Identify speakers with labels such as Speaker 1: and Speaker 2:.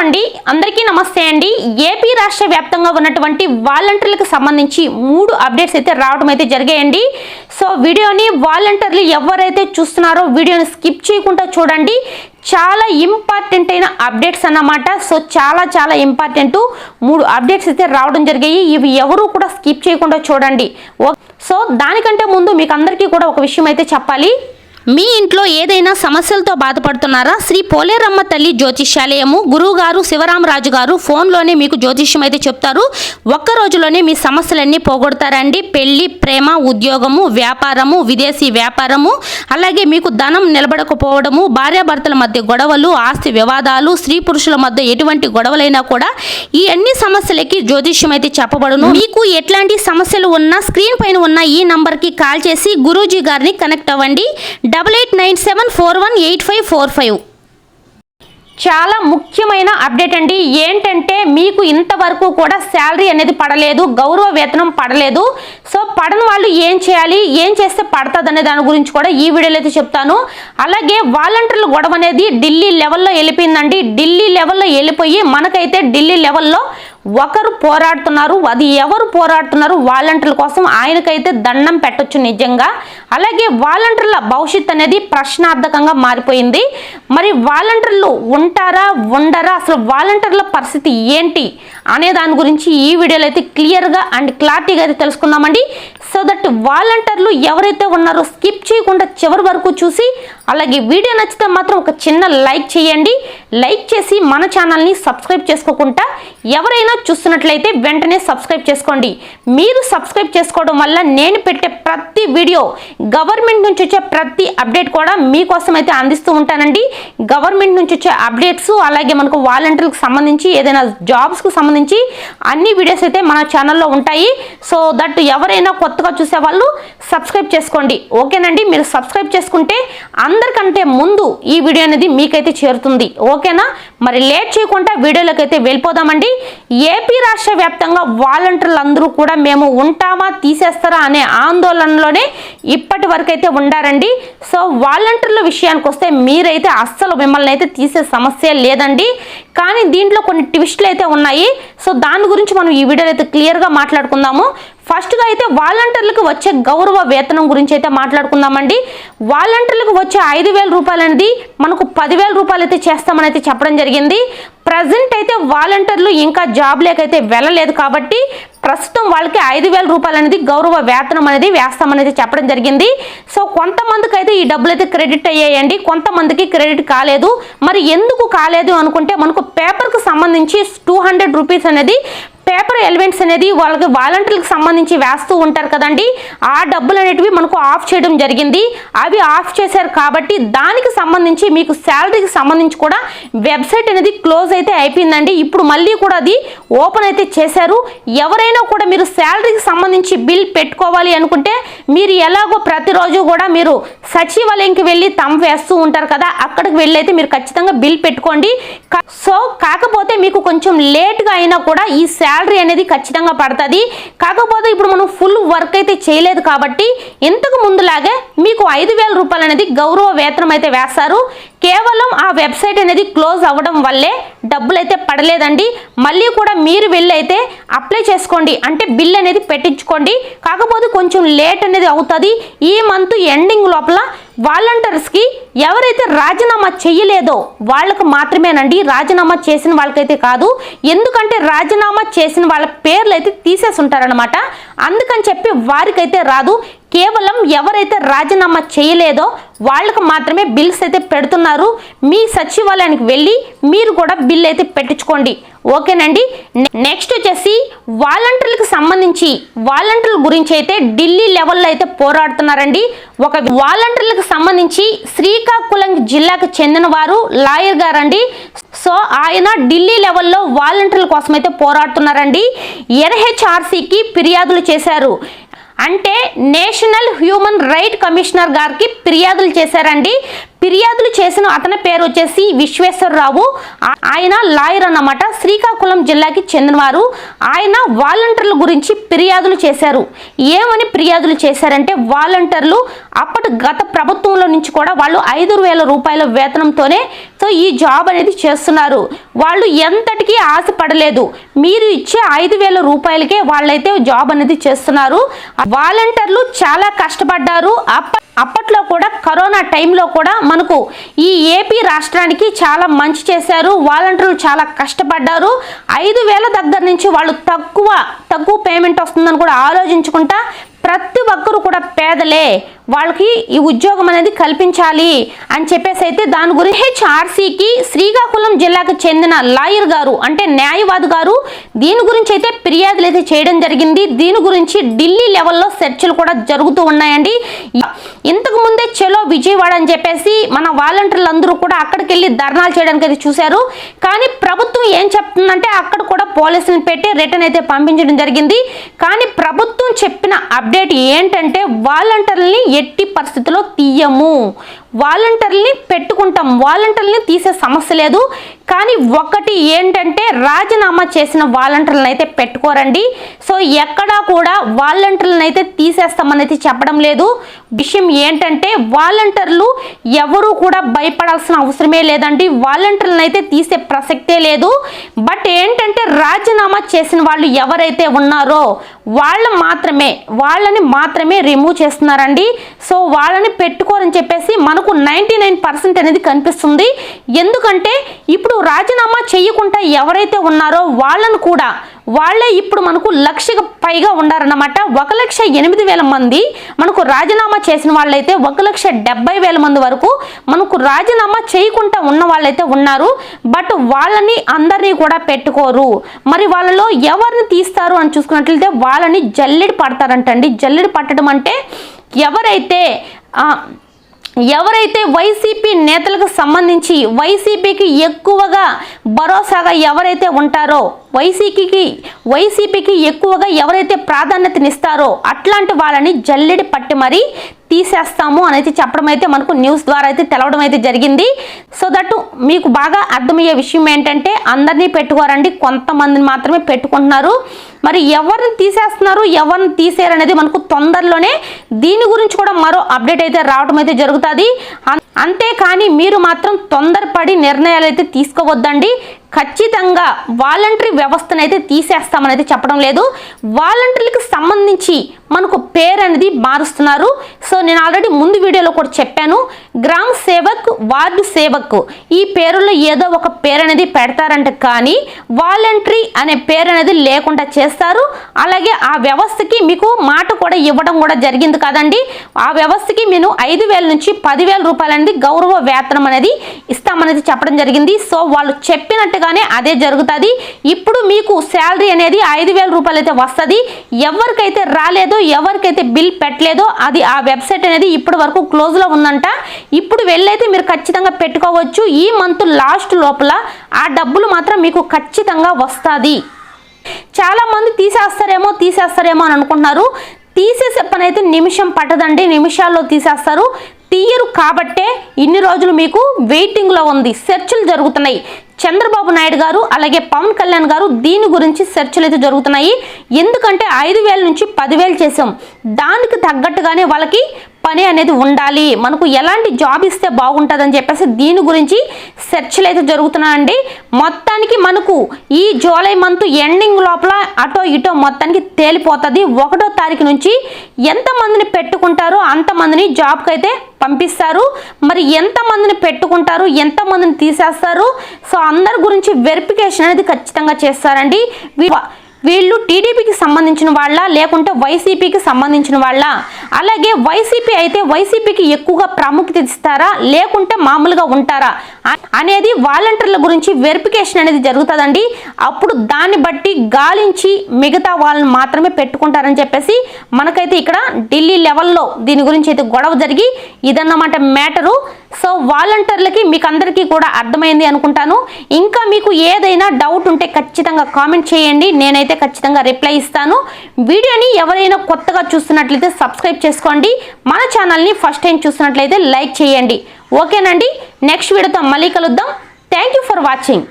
Speaker 1: అండి. అందరికీ నమస్తే అండి. ఏపీ రాష్ట్ర వ్యాప్తంగా ఉన్నటువంటి వాలంటీర్లకు సంబంధించి మూడు అప్డేట్స్ అయితే రావడం అయితే జరిగాయండి. సో వీడియోని వాలంటీర్లు ఎవరైతే చూస్తున్నారో వీడియోని స్కిప్ చేయకుండా చూడండి. చాలా ఇంపార్టెంట్ అయిన అప్డేట్స్ అన్నమాట. సో చాలా చాలా ఇంపార్టెంట్ మూడు అప్డేట్స్ అయితే రావడం జరిగాయి. ఇవి ఎవరు కూడా స్కిప్ చేయకుండా చూడండి. సో దానికంటే ముందు మీకు అందరికీ కూడా ఒక విషయం అయితే చెప్పాలి. మీ ఇంట్లో ఏదైనా సమస్యలతో బాధపడుతున్నారా? శ్రీ పోలేరమ్మ తల్లి జ్యోతిష్యాలయము గురువు గారు శివరామరాజు గారు ఫోన్లోనే మీకు జ్యోతిష్యం అయితే చెప్తారు. ఒక్క రోజులోనే మీ సమస్యలన్నీ పోగొడతారండి. పెళ్ళి ప్రేమ ఉద్యోగము వ్యాపారము విదేశీ వ్యాపారము అలాగే మీకు ధనం నిలబడకపోవడము భార్యాభర్తల మధ్య గొడవలు ఆస్తి వివాదాలు స్త్రీ పురుషుల మధ్య ఎటువంటి గొడవలైనా కూడా ఈ అన్ని సమస్యలకి జ్యోతిష్యం అయితే చెప్పబడును. మీకు ఎట్లాంటి సమస్యలు ఉన్నా స్క్రీన్ పైన ఉన్న ఈ నంబర్కి కాల్ చేసి గురూజీ గారిని కనెక్ట్ అవ్వండి. Double eight nine seven four one eight five four five. చాలా ముఖ్యమైన అప్డేట్ అండి. ఏంటంటే మీకు ఇంతవరకు కూడా శాలరీ అనేది పడలేదు గౌరవ వేతనం పడలేదు. సో పడని వాళ్ళు ఏం చేయాలి ఏం చేస్తే పడుతుంది అనే దాని గురించి కూడా ఈ వీడియోలో అయితే చెప్తాను. అలాగే వాలంటీర్ల గొడవ అనేది ఢిల్లీ లెవెల్లో వెళ్ళిపోయిందండి. ఢిల్లీ లెవెల్లో వెళ్ళిపోయి మనకైతే ఢిల్లీ లెవెల్లో ఒకరు పోరాడుతున్నారు అది ఎవరు పోరాడుతున్నారు వాలంటీర్ల కోసం ఆయనకైతే దండం పెట్టొచ్చు నిజంగా. అలాగే వాలంటీర్ల భవిష్యత్ అనేది ప్రశ్నార్థకంగా మారిపోయింది. మరి వాలంటీర్లు ఉంటారా ఉండరా అసలు వాలంటీర్ల పరిస్థితి ఏంటి అనే దాని గురించి ఈ వీడియోలో అయితే క్లియర్గా అండ్ క్లారిటీగా అయితే తెలుసుకుందామండి. సో దట్ వాలంటీర్లు ఎవరైతే ఉన్నారో స్కిప్ చేయకుండా చివరి వరకు చూసి అలాగే వీడియో నచ్చితే మాత్రం ఒక చిన్న లైక్ చేయండి. లైక్ చేసి మన ఛానల్ని సబ్స్క్రైబ్ చేసుకోకుండా ఎవరైనా చూస్తున్నట్లయితే వెంటనే సబ్స్క్రైబ్ చేసుకోండి. మీరు సబ్స్క్రైబ్ చేసుకోవడం వల్ల నేను పెట్టే ప్రతి వీడియో గవర్నమెంట్ నుంచి వచ్చే ప్రతి అప్డేట్ కూడా మీకోసం అయితే అందిస్తూ ఉంటానండి. గవర్నమెంట్ నుంచి వచ్చే అప్డేట్స్ అలాగే మనకు వాలంటీర్లకు సంబంధించి ఏదైనా జాబ్స్కు సంబంధించి అన్ని వీడియోస్ అయితే మన ఛానల్లో ఉంటాయి. సో దట్ ఎవరైనా కొత్తగా చూసే వాళ్ళు సబ్స్క్రైబ్ చేసుకోండి. ఓకేనండి? మీరు సబ్స్క్రైబ్ చేసుకుంటే అందరికంటే ముందు ఈ వీడియో అనేది మీకైతే చేరుతుంది. ఓకేనా? మరి లేట్ చేయకుండా వీడియోలోకి వెళ్ళిపోదామండి. ఏపీ రాష్ట్ర వ్యాప్తంగా వాలంటీర్లు అందరూ కూడా మేము ఉంటామా తీసేస్తారా అనే ఆందోళనలోనే ఇప్పటి వరకైతే ఉండారండి. సో వాలంటీర్ల విషయానికి వస్తే మీరైతే అస్సలు మిమ్మల్ని అయితే తీసే సమస్య లేదండి. కానీ దీంట్లో కొన్ని ట్విస్ట్లు అయితే ఉన్నాయి. సో దాని గురించి మనం ఈ వీడియోలో అయితే క్లియర్గా మాట్లాడుకుందాము. ఫస్ట్గా అయితే వాలంటీర్లకు వచ్చే గౌరవ వేతనం గురించి అయితే మాట్లాడుకుందామండి. వాలంటీర్లకు వచ్చే ఐదు వేల రూపాయలు అనేది మనకు పదివేల రూపాయలు అయితే చేస్తామని అయితే చెప్పడం జరిగింది. ప్రజెంట్ అయితే వాలంటీర్లు ఇంకా జాబ్ లేకైతే వెళ్ళలేదు కాబట్టి ప్రస్తుతం వాళ్ళకి ఐదు వేల రూపాయలు అనేది గౌరవ వేతనం అనేది వేస్తామనేది చెప్పడం జరిగింది. సో కొంతమందికి అయితే ఈ డబ్బులు అయితే క్రెడిట్ అయ్యాయండి. కొంతమందికి క్రెడిట్ కాలేదు. మరి ఎందుకు కాలేదు అనుకుంటే మనకు పేపర్కి సంబంధించి టూ హండ్రెడ్ రూపీస్ అనేది పేపర్ ఎలిమెంట్స్ అనేది వాళ్ళకి వాలంటీర్లకు సంబంధించి వేస్తూ ఉంటారు కదండి. ఆ డబ్బులు అనేటివి మనకు ఆఫ్ చేయడం జరిగింది. అవి ఆఫ్ చేశారు కాబట్టి దానికి సంబంధించి మీకు శాలరీకి సంబంధించి కూడా వెబ్సైట్ అనేది క్లోజ్ అయితే అయిపోయిందండి. ఇప్పుడు మళ్ళీ కూడా అది ఓపెన్ అయితే చేశారు. ఎవరైనా కూడా మీరు శాలరీకి సంబంధించి బిల్ పెట్టుకోవాలి అనుకుంటే మీరు ఎలాగో ప్రతిరోజు కూడా మీరు సచివాలయంకి వెళ్ళి తమ వేస్తూ ఉంటారు కదా అక్కడికి వెళ్ళైతే మీరు ఖచ్చితంగా బిల్ పెట్టుకోండి. సో కాకపోతే మీకు కొంచెం లేట్గా అయినా కూడా ఈ శాలరీ అనేది ఖచ్చితంగా పడుతుంది. కాకపోతే ఇప్పుడు మనం ఫుల్ వర్క్ అయితే చేయలేదు కాబట్టి ఇంతకు ముందులాగే మీకు ఐదు వేల రూపాయలు అనేది గౌరవ వేతనం అయితే వేస్తారు. కేవలం ఆ వెబ్సైట్ అనేది క్లోజ్ అవ్వడం వల్లే డబ్బులు అయితే పడలేదండి. మళ్ళీ కూడా మీరు వెళ్ళి అయితే అప్లై చేసుకోండి. అంటే బిల్ అనేది పెట్టించుకోండి. కాకపోతే కొంచెం లేట్ అనేది అవుతుంది. ఈ మంత్ ఎండింగ్ లోపల వాలంటీర్స్కి ఎవరైతే రాజీనామా చేయలేదో వాళ్ళకు మాత్రమేనండి రాజీనామా చేసిన వాళ్ళకైతే కాదు ఎందుకంటే రాజీనామా చేసిన వాళ్ళ పేర్లు అయితే తీసేసి ఉంటారనమాట అందుకని చెప్పి వారికైతే రాదు కేవలం ఎవరైతే రాజీనామా చేయలేదో వాళ్ళకు మాత్రమే బిల్స్ అయితే పెడుతున్నారు. మీ సచివాలయానికి వెళ్ళి మీరు కూడా బిల్ అయితే పెట్టించుకోండి. ఓకేనండి? నెక్స్ట్ వచ్చేసి వాలంటీర్లకు సంబంధించి వాలంటీర్ల గురించి అయితే ఢిల్లీ లెవెల్లో అయితే పోరాడుతున్నారండి. ఒక వాలంటీర్లకు సంబంధించి శ్రీకాకుళం జిల్లాకు చెందిన వారు లాయర్ గారండి. సో ఆయన ఢిల్లీ లెవెల్లో వాలంటీర్ల కోసం అయితే పోరాడుతున్నారండి. ఎన్హెచ్ఆర్సీకి ఫిర్యాదులు చేశారు. అంటే నేషనల్ హ్యూమన్ రైట్ కమిషనర్ గారికి ఫిర్యాదులు చేశారండి. ఫిర్యాదులు చేసిన అతని పేరు వచ్చేసి విశ్వేశ్వరరావు. ఆయన లాయర్ అన్నమాట. శ్రీకాకుళం జిల్లాకి చెందినవారు. ఆయన వాలంటీర్ల గురించి ఫిర్యాదులు చేశారు. ఏమని ఫిర్యాదులు చేశారంటే వాలంటీర్లు అప్పటి గత ప్రభుత్వంలో నుంచి కూడా వాళ్ళు ఐదు వేల రూపాయల వేతనంతోనే సో ఈ జాబ్ అనేది చేస్తున్నారు. వాళ్ళు ఎంతటికీ ఆశపడలేదు. మీరు ఇచ్చే ఐదు వేల రూపాయలకే వాళ్ళైతే జాబ్ అనేది చేస్తున్నారు. వాలంటీర్లు చాలా కష్టపడ్డారు. అప్ప అప్పట్లో కూడా కరోనా టైంలో కూడా మనకు ఈ ఏపీ రాష్ట్రానికి చాలా మంచి చేశారు. వాలంటీర్లు చాలా కష్టపడ్డారు. ఐదు వేల దగ్గర నుంచి వాళ్ళు తక్కువ తక్కువ పేమెంట్ వస్తుందని కూడా ఆలోచించుకుంటా ప్రతి ఒక్కరు కూడా పేదలే. వాళ్ళకి ఈ ఉద్యోగం అనేది కల్పించాలి అని చెప్పేసి అయితే దాని గురించి హెచ్ఆర్సీకి శ్రీకాకుళం జిల్లాకు చెందిన లాయర్ గారు అంటే న్యాయవాది గారు దీని గురించి అయితే ఫిర్యాదులు అయితే చేయడం జరిగింది. దీని గురించి ఢిల్లీ లెవెల్లో చర్చలు కూడా జరుగుతూ ఉన్నాయండి. ఇంతకు ముందే చలో విజయవాడ అని చెప్పేసి మన వాలంటీర్లు అందరూ కూడా అక్కడికి వెళ్ళి ధర్నాలు చేయడానికి అయితే చూశారు. కానీ ప్రభుత్వం ఏం చెప్తుందంటే అక్కడ కూడా పోలీసులను పెట్టి రిటర్న్ అయితే పంపించడం జరిగింది. కానీ ప్రభుత్వం చెప్పిన అప్డేట్ ఏంటంటే వాలంటీర్లని ఎట్టి పరిస్థితిలో తీయము. వాలంటీర్ని పెట్టుకుంటాం. వాలంటీర్ని తీసే సమస్య లేదు. కానీ ఒకటి ఏంటంటే రాజీనామా చేసిన వాలంటీర్లను అయితే పెట్టుకోరండి. సో ఎక్కడా కూడా వాలంటీర్లను అయితే తీసేస్తామనేది చెప్పడం లేదు. విషయం ఏంటంటే వాలంటీర్లు ఎవరు కూడా భయపడాల్సిన అవసరమే లేదండి. వాలంటీర్లను అయితే తీసే ప్రసక్తే లేదు. బట్ ఏంటంటే రాజీనామా చేసిన వాళ్ళు ఎవరైతే ఉన్నారో వాళ్ళ మాత్రమే వాళ్ళని మాత్రమే రిమూవ్ చేస్తున్నారండి. సో వాళ్ళని పెట్టుకోరని చెప్పేసి మనకు మనకు నైంటీ నైన్ పర్సెంట్ అనేది కనిపిస్తుంది. ఎందుకంటే ఇప్పుడు రాజీనామా చేయకుండా ఎవరైతే ఉన్నారో వాళ్ళను కూడా వాళ్ళే ఇప్పుడు మనకు లక్షకు పైగా ఉన్నారన్నమాట. ఒక లక్ష ఎనిమిది వేల మంది మనకు రాజీనామా చేసిన వాళ్ళైతే ఒక లక్ష డెబ్బై వేల మంది వరకు మనకు రాజీనామా చేయకుండా ఉన్న వాళ్ళైతే ఉన్నారు. బట్ వాళ్ళని అందరినీ కూడా పెట్టుకోరు. మరి వాళ్ళలో ఎవరిని తీస్తారు అని చూసుకున్నట్లయితే వాళ్ళని జల్లెడి పడతారంటండి. జల్లెడి పట్టడం అంటే ఎవరైతే ఎవరైతే వైసీపీ నేతలకు సంబంధించి వైసీపీకి ఎక్కువగా భరోసాగా ఎవరైతే ఉంటారో వైసీపీకి వైసీపీకి ఎక్కువగా ఎవరైతే ప్రాధాన్యతనిస్తారో అట్లాంటి వాళ్ళని జల్లెడి పట్టి మరీ తీసేస్తాము అనేది చెప్పడం అయితే మనకు న్యూస్ ద్వారా అయితే తెలవడం అయితే జరిగింది. సో దట్ మీకు బాగా అర్థమయ్యే విషయం ఏంటంటే అందరినీ పెట్టుకోరండి. కొంతమందిని మాత్రమే పెట్టుకుంటున్నారు. మరి ఎవరిని తీసేస్తున్నారు ఎవరిని తీసేయరు అనేది మనకు తొందరలోనే దీని గురించి కూడా మరో అప్డేట్ అయితే రావడం అయితే జరుగుతుంది. అంతేకాని మీరు మాత్రం తొందరపడి నిర్ణయాలు అయితే తీసుకోవద్దండి. ఖచ్చితంగా వాలంటరీ వ్యవస్థనైతే అయితే తీసేస్తామని అయితే చెప్పడం లేదు. వాలంటీర్లకు సంబంధించి మనకు పేరు అనేది మారుస్తున్నారు. సో నేను ఆల్రెడీ ముందు వీడియోలో కూడా చెప్పాను. గ్రామ సేవక్ వార్డు సేవక్ ఈ పేరులో ఏదో ఒక పేరు అనేది పెడతారంట కానీ వాలంటరీ అనే పేరు అనేది లేకుండా చేస్తారు. అలాగే ఆ వ్యవస్థకి మీకు మాట కూడా ఇవ్వడం కూడా జరిగింది కదండి. ఆ వ్యవస్థకి నేను ఐదు వేల నుంచి పదివేల రూపాయలు అనేది గౌరవ వేతనం అనేది ఇస్తామనేది చెప్పడం జరిగింది. సో వాళ్ళు చెప్పినట్టుగానే అదే జరుగుతుంది. ఇప్పుడు మీకు శాలరీ అనేది ఐదు వేల రూపాయలు అయితే వస్తుంది. ఎవరికైతే రాలేదో ఎవరికైతే బిల్ పెట్టలేదో అది ఆ వెబ్సైట్ అనేది ఇప్పటి వరకు క్లోజ్లో ఉందంట. ఇప్పుడు వెళ్ళైతే మీరు ఖచ్చితంగా పెట్టుకోవచ్చు. ఈ మంత్ లాస్ట్ లోపల ఆ డబ్బులు మాత్రం మీకు ఖచ్చితంగా వస్తుంది. చాలా మంది తీసేస్తారేమో తీసేస్తారేమో అని అనుకుంటున్నారు. తీసేసే పని అయితే నిమిషం పట్టదండి. నిమిషాల్లో తీసేస్తారు. తీయరు కాబట్టే ఇన్ని రోజులు మీకు వెయిటింగ్లో ఉంది. సెర్చ్లు జరుగుతున్నాయి. చంద్రబాబు నాయుడు గారు అలాగే పవన్ కళ్యాణ్ గారు దీని గురించి చర్చలు అయితే జరుగుతున్నాయి. ఎందుకంటే ఐదు వేల నుంచి పదివేలు చేసాం దానికి తగ్గట్టుగానే వాళ్ళకి పని అనేది ఉండాలి. మనకు ఎలాంటి జాబ్ ఇస్తే బాగుంటుందని చెప్పేసి దీని గురించి సెర్చ్లు అయితే జరుగుతున్నాయండి. మొత్తానికి మనకు ఈ జూలై మంత్ ఎండింగ్ లోపల అటో ఇటో మొత్తానికి తేలిపోతుంది. ఒకటో తారీఖు నుంచి ఎంతమందిని పెట్టుకుంటారో అంతమందిని జాబ్కి అయితే పంపిస్తారు. మరి ఎంతమందిని పెట్టుకుంటారు ఎంతమందిని తీసేస్తారు? సో అందరి గురించి వెరిఫికేషన్ అనేది ఖచ్చితంగా చేస్తారండి. వీ- వీళ్ళు టీడీపీకి సంబంధించిన వాళ్ళ లేకుంటే వైసీపీకి సంబంధించిన వాళ్ళ. అలాగే వైసీపీ అయితే వైసీపీకి ఎక్కువగా ప్రాముఖ్యత ఇస్తారా లేకుంటే మామూలుగా ఉంటారా? అనేది వాలంటీర్ల గురించి వెరిఫికేషన్ అనేది జరుగుతుందండి. అప్పుడు దాన్ని బట్టి గాలించి మిగతా వాళ్ళని మాత్రమే పెట్టుకుంటారని చెప్పేసి మనకైతే ఇక్కడ ఢిల్లీ లెవెల్లో దీని గురించి అయితే గొడవ జరిగి ఇదన్నమాట మ్యాటరు. సో వాలంటీర్లకి మీకు అందరికీ కూడా అర్థమైంది అనుకుంటాను. ఇంకా మీకు ఏదైనా డౌట్ ఉంటే ఖచ్చితంగా కామెంట్ చేయండి. నేనైతే ఖచ్చితంగా రిప్లై ఇస్తాను. వీడియోని ఎవరైనా కొత్తగా చూస్తున్నట్లయితే సబ్స్క్రైబ్ చేసుకోండి. మన ఛానల్ని ఫస్ట్ టైం చూస్తున్నట్లయితే లైక్ చేయండి. ఓకేనండి. నెక్స్ట్ వీడియోతో మళ్ళీ కలుద్దాం. Thank you for watching